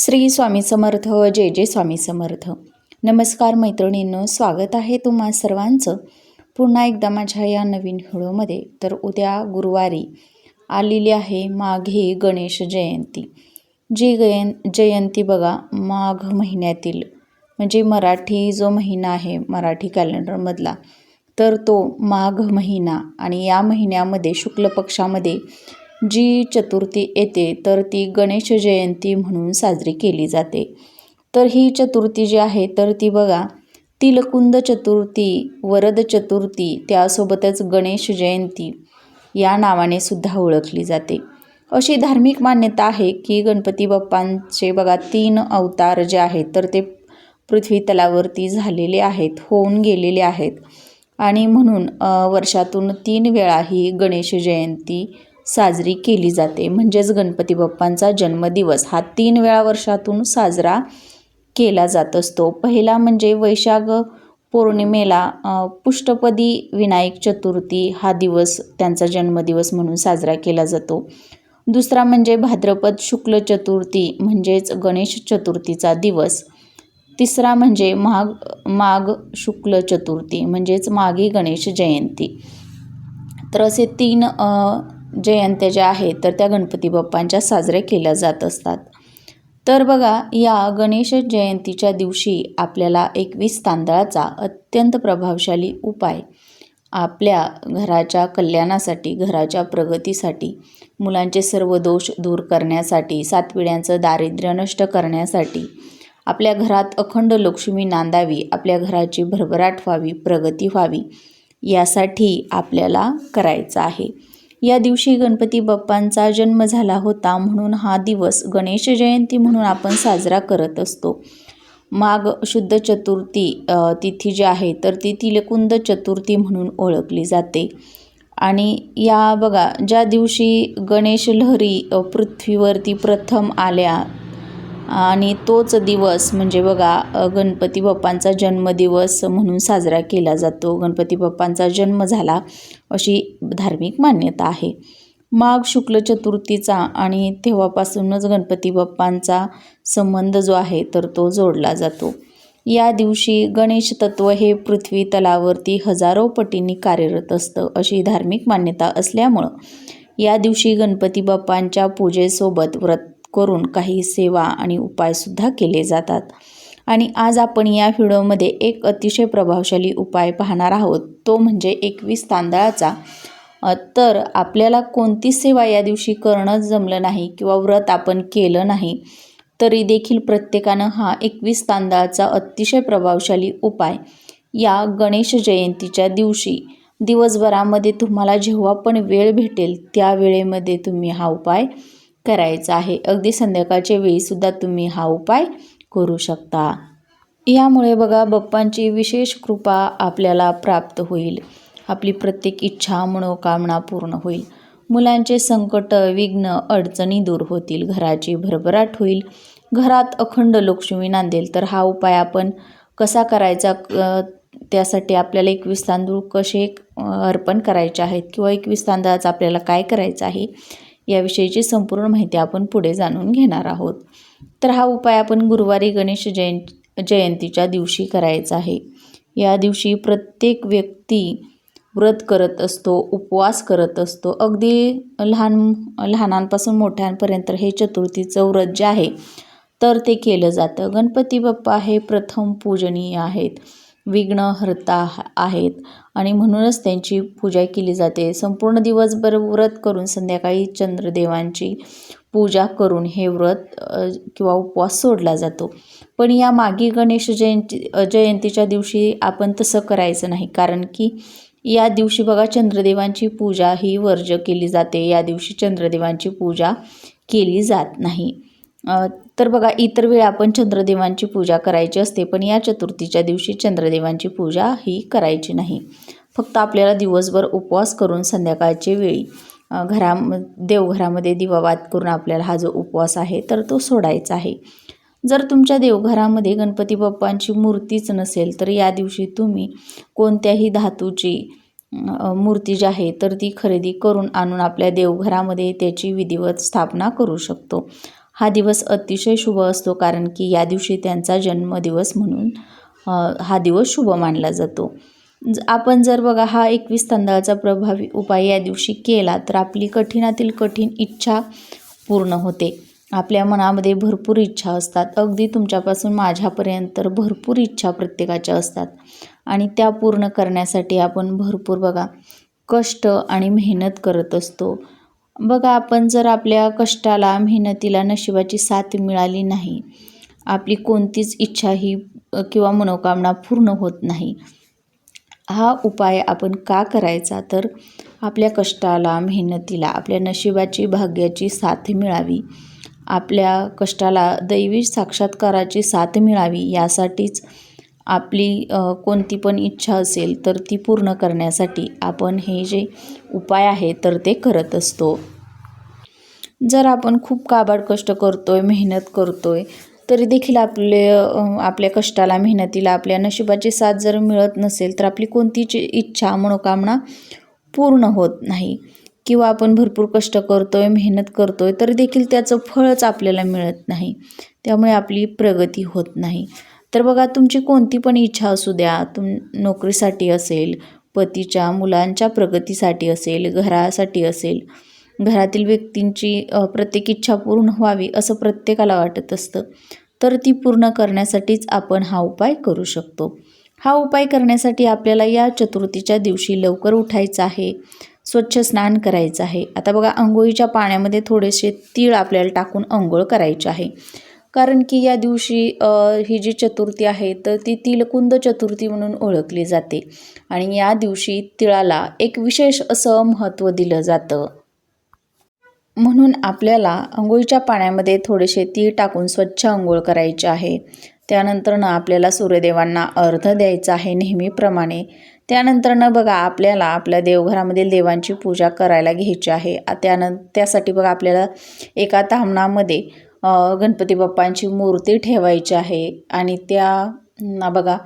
श्री स्वामी समर्थ जय जय स्वामी समर्थ. नमस्कार मैत्रिणींनो स्वागत आहे तुम्हा सर्वांचं. पुन्हा एकदा माझ्या या नवीन व्हिडिओमध्ये. तर उद्या गुरुवारी आलेली आहे माघे गणेश जयंती. जी गयन जयंती बघा माघ महिन्यातील. म्हणजे मराठी जो महिना आहे मराठी कॅलेंडरमधला तर तो माघ महिना. आणि या महिन्यामध्ये शुक्ल पक्षामध्ये जी चतुर्थी येते तर ती गणेश जयंती म्हणून साजरी केली जाते. तर ही चतुर्थी जी आहे तर ती बघा तिलकुंद चतुर्थी वरद चतुर्थी त्यासोबतच गणेश जयंती या नावाने सुद्धा ओळखली जाते. अशी धार्मिक मान्यता आहे की गणपती बाप्पांचे बघा तीन अवतार जे आहेत तर ते पृथ्वी तलावरती झालेले आहेत होऊन गेलेले आहेत. आणि म्हणून वर्षातून तीन वेळा ही गणेश जयंती साजरी केली जाते. म्हणजेच गणपती बाप्पांचा जन्मदिवस हा तीन वेळा वर्षातून साजरा केला जात असतो. पहिला म्हणजे वैशाख पौर्णिमेला पुष्टपदी विनायक चतुर्थी हा दिवस त्यांचा जन्मदिवस म्हणून साजरा केला जातो. दुसरा म्हणजे भाद्रपद शुक्ल चतुर्थी म्हणजेच गणेश चतुर्थीचा दिवस. तिसरा म्हणजे माघ माघ शुक्ल चतुर्थी म्हणजेच माघी गणेश जयंती. तर असे तीन जयंत्या ज्या आहेत तर त्या गणपती बाप्पांच्या साजऱ्या केल्या जात असतात. तर बघा या गणेश जयंतीच्या दिवशी आपल्याला एकवीस तांदळाचा अत्यंत प्रभावशाली उपाय. आपल्या घराच्या कल्याणासाठी घराच्या प्रगतीसाठी मुलांचे सर्व दोष दूर करण्यासाठी सात पिढ्यांचं दारिद्र्य नष्ट करण्यासाठी आपल्या घरात अखंड लक्ष्मी नांदावी आपल्या घराची भरभराट व्हावी प्रगती व्हावी यासाठी आपल्याला करायचं आहे. या दिवशी गणपती बाप्पांचा जन्म झाला होता म्हणून हा दिवस गणेश जयंती म्हणून आपण साजरा करत असतो. माघ शुद्ध चतुर्थी तिथी जी आहे तर ती तिलकुंद चतुर्थी म्हणून ओळखली जाते. आणि या बघा ज्या दिवशी गणेश लहरी पृथ्वीवरती प्रथम आल्या आणि तोच दिवस म्हणजे बघा गणपती बाप्पांचा जन्मदिवस म्हणून साजरा केला जातो. गणपती बाप्पांचा जन्म झाला अशी धार्मिक मान्यता आहे. माघ शुक्ल चतुर्थीचा आणि तेव्हापासूनच गणपती बाप्पांचा संबंध जो आहे तर तो जोडला जातो. या दिवशी गणेश तत्व हे पृथ्वी तलावरती हजारो पटींनी कार्यरत असतं अशी धार्मिक मान्यता असल्यामुळं या दिवशी गणपती बाप्पांच्या पूजेसोबत व्रत करून काही सेवा आणि उपायसुद्धा केले जातात. आणि आज आपण या व्हिडिओमध्ये एक अतिशय प्रभावशाली उपाय पाहणार आहोत. तो म्हणजे एकवीस तांदळाचा. तर आपल्याला कोणती सेवा या दिवशी करणं जमलं नाही किंवा व्रत आपण केलं नाही तरी देखील प्रत्येकानं हा एकवीस तांदळाचा अतिशय प्रभावशाली उपाय या गणेश जयंतीच्या दिवशी दिवसभरामध्ये तुम्हाला जेव्हा पण वेळ भेटेल त्या वेळेमध्ये तुम्ही हा उपाय करायचा आहे. अगदी संध्याकाळच्या वेळीसुद्धा तुम्ही हा उपाय करू शकता. यामुळे बघा बाप्पांची विशेष कृपा आपल्याला प्राप्त होईल. आपली प्रत्येक इच्छा मनोकामना पूर्ण होईल. मुलांचे संकट विघ्न अडचणी दूर होतील. घराची भरभराट होईल. घरात अखंड लक्ष्मी नांदेल. तर हा उपाय आपण कसा करायचा? त्यासाठी आपल्याला एकवीस तांदूळ कसे अर्पण करायचे आहेत? किंवा एकवीस तांदळाचं आपल्याला काय करायचं आहे? याविषयीची संपूर्ण माहिती आपण पुढे जाणून घेणार आहोत. तर हा उपाय आपण गुरुवारी गणेश जयं जयंतीच्या दिवशी करायचा आहे. या दिवशी प्रत्येक व्यक्ती व्रत करत असतो उपवास करत असतो. अगदी लहान लहानांपासून मोठ्यांपर्यंत हे चतुर्थीचं व्रत जे आहे तर ते केलं जातं. गणपती बाप्पा हे प्रथम पूजनीय आहेत. विघ्नहर्ता आहेत. आणि म्हणूनच त्यांची पूजा केली जाते. संपूर्ण दिवसभर व्रत करून संध्याकाळी चंद्रदेवांची पूजा करून हे व्रत किंवा उपवास सोडला जातो. पण या मागी गणेश जयंती जयंतीच्या दिवशी आपण तसं करायचं नाही. कारण की या दिवशी बघा चंद्रदेवांची पूजा ही वर्ज केली जाते. या दिवशी चंद्रदेवांची पूजा केली जात नाही. तर बघा इतर वेळी आपण चंद्रदेवांची पूजा करायची असते पण या चतुर्थीच्या दिवशी चंद्रदेवांची पूजा ही करायची नाही. फक्त आपल्याला दिवसभर उपवास करून संध्याकाळच्या वेळी घरा देवघरामध्ये दिवावात करून आपल्याला हा जो उपवास आहे तर तो सोडायचा आहे. जर तुमच्या देवघरामध्ये गणपती बाप्पांची मूर्तीच नसेल तर या दिवशी तुम्ही कोणत्याही धातूची मूर्ती जी आहे तर ती खरेदी करून आणून आपल्या देवघरामध्ये त्याची विधिवत स्थापना करू शकतो. हा दिवस अतिशय शुभ असतो कारण की या दिवशी त्यांचा जन्मदिवस म्हणून हा दिवस शुभ मानला जातो. ज- आपण जर बघा हा एकवीस तांदळाचा प्रभावी उपाय या दिवशी केला तर आपली कठीणातील कठीण इच्छा पूर्ण होते. आपल्या मनामध्ये भरपूर इच्छा असतात. अगदी तुमच्यापासून माझ्यापर्यंत तर भरपूर इच्छा प्रत्येकाच्या असतात. आणि त्या पूर्ण करण्यासाठी आपण भरपूर बघा कष्ट आणि मेहनत करत असतो. बघा आपण जर आपल्या कष्टाला मेहनतीला नशिबाची साथ मिळाली नाही आपली कोणतीच इच्छा ही किंवा मनोकामना पूर्ण होत नाही हा उपाय आपण का करायचा? तर आपल्या कष्टाला मेहनतीला आपल्या नशिबाची भाग्याची साथ मिळावी. आपल्या कष्टाला दैवी साक्षात्काराची साथ मिळावी यासाठीच आपली कोणती पण इच्छा असेल तर ती पूर्ण करण्यासाठी आपण हे जे उपाय आहे तर ते करत असतो. जर आपण खूप काबाड कष्ट करतो आहे मेहनत करतो आहे तरी देखील आपले आपल्या कष्टाला मेहनतीला आपल्या नशिबाची साथ जर मिळत नसेल तर आपली कोणतीच इच्छा मनोकामना पूर्ण होत नाही. किंवा आपण भरपूर कष्ट करतो आहे मेहनत करतो आहे तरी देखील त्याचं फळच आपल्याला मिळत नाही. त्यामुळे आपली प्रगती होत नाही. तर बघा तुमची कोणती पण इच्छा असू द्या तुम नोकरीसाठी असेल पतीच्या मुलांच्या प्रगतीसाठी असेल घरासाठी असेल घरातील व्यक्तींची प्रत्येक इच्छा पूर्ण व्हावी असं प्रत्येकाला वाटत असतं तर ती पूर्ण करण्यासाठीच आपण हा उपाय करू शकतो. हा उपाय करण्यासाठी आपल्याला या चतुर्थीच्या दिवशी लवकर उठायचं आहे स्वच्छ स्नान करायचं आहे. आता बघा आंघोळीच्या पाण्यामध्ये थोडेसे तीळ आपल्याला टाकून आंघोळ करायचे आहे. कारण की या दिवशी ही जी चतुर्थी आहे तर ती तिलकुंद चतुर्थी म्हणून ओळखली जाते. आणि या दिवशी तिळाला एक विशेष असं महत्त्व दिलं जातं. म्हणून आपल्याला आंघोळीच्या पाण्यामध्ये थोडेसे तीळ टाकून स्वच्छ आंघोळ करायचे आहे. त्यानंतरनं आपल्याला सूर्यदेवांना अर्ध द्यायचा आहे नेहमीप्रमाणे. त्यानंतरनं बघा आपल्याला आपल्या देवघरामधील देवांची पूजा करायला घ्यायची आहे. त्यानं त्यासाठी बघा आपल्याला एका तामणामध्ये गणपती बाप्पांची मूर्ती ठेवायची आहे आणि त्या ना बघा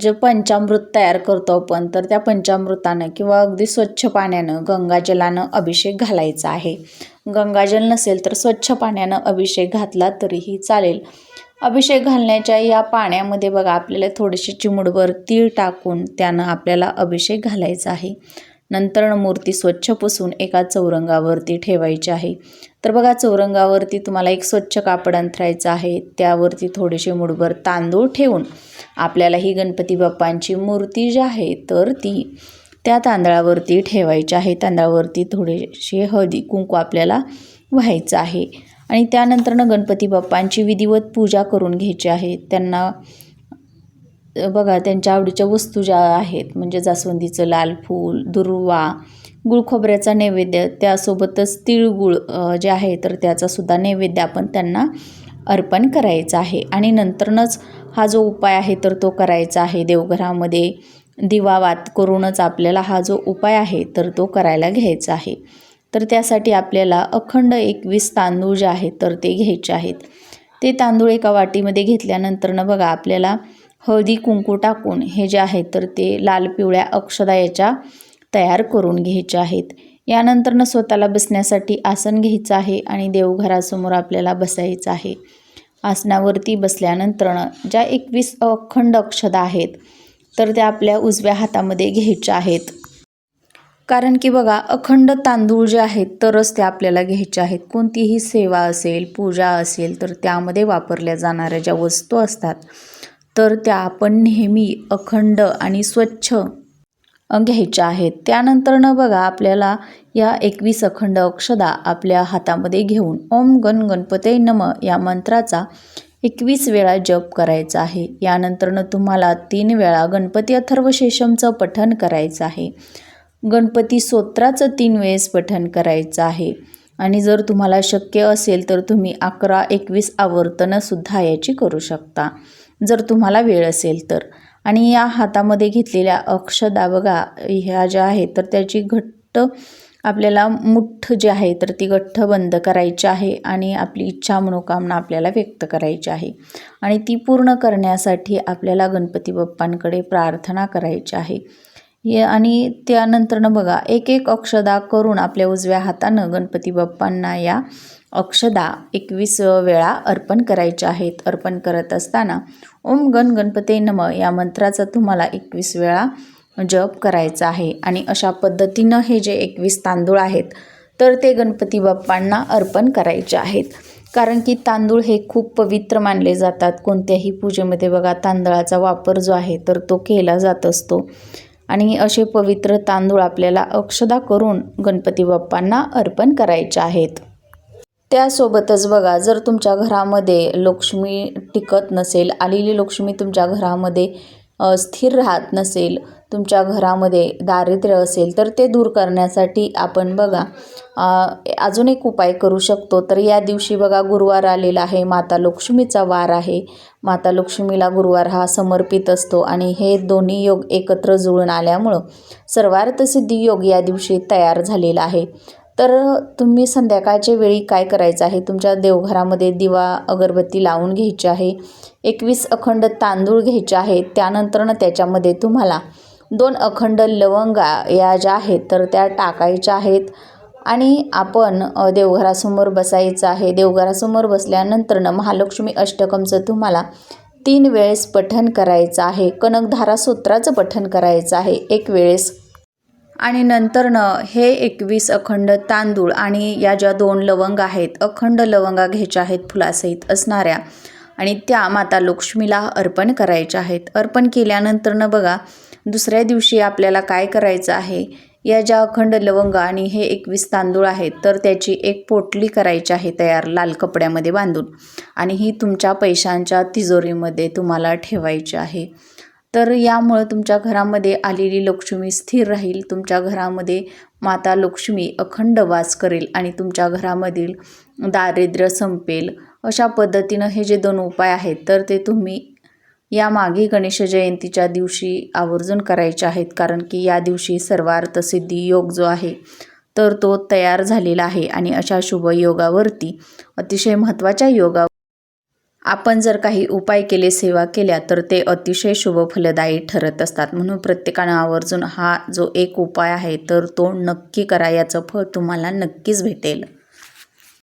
जे पंचामृत तयार करतो आपण तर त्या पंचामृतानं किंवा अगदी स्वच्छ पाण्यानं गंगाजलानं अभिषेक घालायचा आहे. गंगाजल नसेल तर स्वच्छ पाण्यानं अभिषेक घातला तरीही चालेल. अभिषेक घालण्याच्या या पाण्यामध्ये बघा आपल्याला थोडीशी चिमुडभर तीळ टाकून त्यानं आपल्याला अभिषेक घालायचा आहे. नंतर मूर्ती स्वच्छ पुसून एका चौरंगावरती ठेवायची आहे. तर बघा चौरंगावरती तुम्हाला एक स्वच्छ कापड अंथरायचं आहे. त्यावरती थोडेसे मुठभर तांदूळ ठेवून आपल्याला ही गणपती बाप्पांची मूर्ती जी आहे तर ती त्या तांदळावरती ठेवायची आहे. तांदळावरती थोडेसे हळदी कुंकू आपल्याला व्हायचं आहे. आणि त्यानंतरनं गणपती बाप्पांची विधिवत पूजा करून घ्यायची आहे. त्यांना बघा त्यांच्या आवडीच्या वस्तू ज्या आहेत म्हणजे जास्वंदीचं लाल फूल दुर्वा गुळ खोबऱ्याचा नैवेद्य त्यासोबतच तिळगुळ जे आहे तर त्याचासुद्धा नैवेद्य आपण त्यांना अर्पण करायचा आहे. आणि नंतरनंच हा जो उपाय आहे तर तो करायचा आहे. देवघरामध्ये दिवावात करूनच आपल्याला हा जो उपाय आहे तर तो करायला घ्यायचा आहे. तर त्यासाठी आपल्याला अखंड एकवीस तांदूळ जे आहेत तर ते घ्यायचे आहेत. ते तांदूळ एका वाटीमध्ये घेतल्यानंतरनं बघा आपल्याला हळदी कुंकू टाकून हे जे आहे तर ते लाल पिवळ्या अक्षदा याच्या तयार करून घ्यायच्या आहेत. यानंतरनं स्वतःला बसण्यासाठी आसन घ्यायचं आहे आणि देवघरासमोर आपल्याला बसायचं आहे. आसनावरती बसल्यानंतरनं ज्या एकवीस अखंड अक्षदा आहेत तर त्या आपल्या उजव्या हातामध्ये घ्यायच्या आहेत. कारण की बघा अखंड तांदूळ जे आहेत तरच ते आपल्याला घ्यायचे आहेत. कोणतीही सेवा असेल पूजा असेल तर त्यामध्ये वापरल्या जाणाऱ्या ज्या वस्तू असतात तर त्या आपण नेहमी अखंड आणि स्वच्छ घ्यायच्या आहेत. त्यानंतरनं बघा आपल्याला या एकवीस अखंड अक्षदा आपल्या हातामध्ये घेऊन ओम गण गणपते नम या मंत्राचा एकवीस वेळा जप करायचा आहे. यानंतरनं तुम्हाला तीन वेळा गणपती अथर्वशेषमचं पठण करायचं आहे. गणपती स्तोत्राचं तीन वेळेस पठण करायचं आहे. आणि जर तुम्हाला शक्य असेल तर तुम्ही अकरा एकवीस आवर्तनंसुद्धा याची करू शकता. जर तुम्हाला वेळ असेल तर. आणि या हातामध्ये घेतलेल्या अक्षदा बघा ह्या ज्या आहेत तर त्याची घट्ट आपल्याला मुठ्ठ जी आहे तर ती गठ्ठ बंद करायची आहे आणि आपली इच्छा मनोकामना आपल्याला व्यक्त करायची आहे. आणि ती पूर्ण करण्यासाठी आपल्याला गणपती बाप्पांकडे प्रार्थना करायची आहे. ये आणि त्यानंतरनं बघा एक एक अक्षदा करून आपल्या उजव्या हातानं गणपती बाप्पांना या अक्षदा एकवीस वेळा अर्पण करायच्या आहेत. अर्पण करत असताना ओम गण गणपते नम या मंत्राचा तुम्हाला एकवीस वेळा जप करायचा आहे. आणि अशा पद्धतीनं हे जे एकवीस तांदूळ आहेत तर ते गणपती बाप्पांना अर्पण करायचे आहेत. कारण की तांदूळ हे खूप पवित्र मानले जातात. कोणत्याही पूजेमध्ये बघा तांदळाचा वापर जो आहे तर तो केला जात असतो. आणि असे पवित्र तांदूळ आपल्याला अक्षदा करून गणपती बाप्पांना अर्पण करायचे आहेत. त्यासोबतच बघा जर तुमच्या घरामध्ये लक्ष्मी टिकत नसेल आलेली लक्ष्मी तुमच्या घरामध्ये स्थिर राहत नसेल तुमच्या घरामध्ये दारिद्र्य असेल तर ते दूर करण्यासाठी आपण बघा अजून एक उपाय करू शकतो. तर या दिवशी बघा गुरुवार आलेला आहे माता लक्ष्मीचा वार आहे. माता लक्ष्मीला गुरुवार हा समर्पित असतो आणि हे दोन्ही योग एकत्र जुळून आल्यामुळं सर्वार्थ सिद्धी योग या दिवशी तयार झालेला आहे. तर तुम्ही संध्याकाळच्या वेळी काय करायचं आहे? तुमच्या देवघरामध्ये दिवा अगरबत्ती लावून घ्यायची आहे. एकवीस अखंड तांदूळ घ्यायचे आहेत त्यानंतरनं त्याच्यामध्ये तुम्हाला दोन अखंड लवंगा या ज्या आहेत तर त्या टाकायच्या आहेत. आणि आपण देवघरासमोर बसायचं आहे. देवघरासमोर बसल्यानंतरनं महालक्ष्मी अष्टकमचं तुम्हाला तीन वेळेस पठन करायचं आहे. कनकधारा सूत्राचं पठन करायचं आहे एक वेळेस. आणि नंतरनं हे एकवीस अखंड तांदूळ आणि या ज्या दोन लवंग आहेत अखंड लवंगा घ्यायच्या आहेत फुलासहित असणाऱ्या. आणि त्या माता लक्ष्मीला अर्पण करायच्या आहेत. अर्पण केल्यानंतरनं बघा दुसऱ्या दिवशी आपल्याला काय करायचं आहे? या ज्या अखंड लवंग आणि हे एकवीस तांदूळ आहेत तर त्याची एक पोटली करायची आहे तयार लाल कपड्यामध्ये बांधून. आणि ही तुमच्या पैशांच्या तिजोरीमध्ये तुम्हाला ठेवायची आहे. तर यामुळं तुमच्या घरामध्ये आलेली लक्ष्मी स्थिर राहील तुमच्या घरामध्ये माता लक्ष्मी अखंड वास करेल आणि तुमच्या घरामधील दारिद्र्य संपेल. अशा पद्धतीनं हे जे दोन उपाय आहेत तर ते तुम्ही या मागे गणेश जयंतीच्या दिवशी आवर्जून करायच्या आहेत कारण की या दिवशी सर्वार्थ सिद्धी योग जो आहे तर तो तयार झालेला आहे आणि अशा शुभ योगावरती अतिशय महत्त्वाच्या योगा आपण जर काही उपाय केले सेवा केल्या तर ते अतिशय शुभ फलदायी ठरत असतात. म्हणून प्रत्येकानं आवर्जून हा जो एक उपाय आहे तर तो नक्की करा. याचं फळ तुम्हाला नक्कीच भेटेल.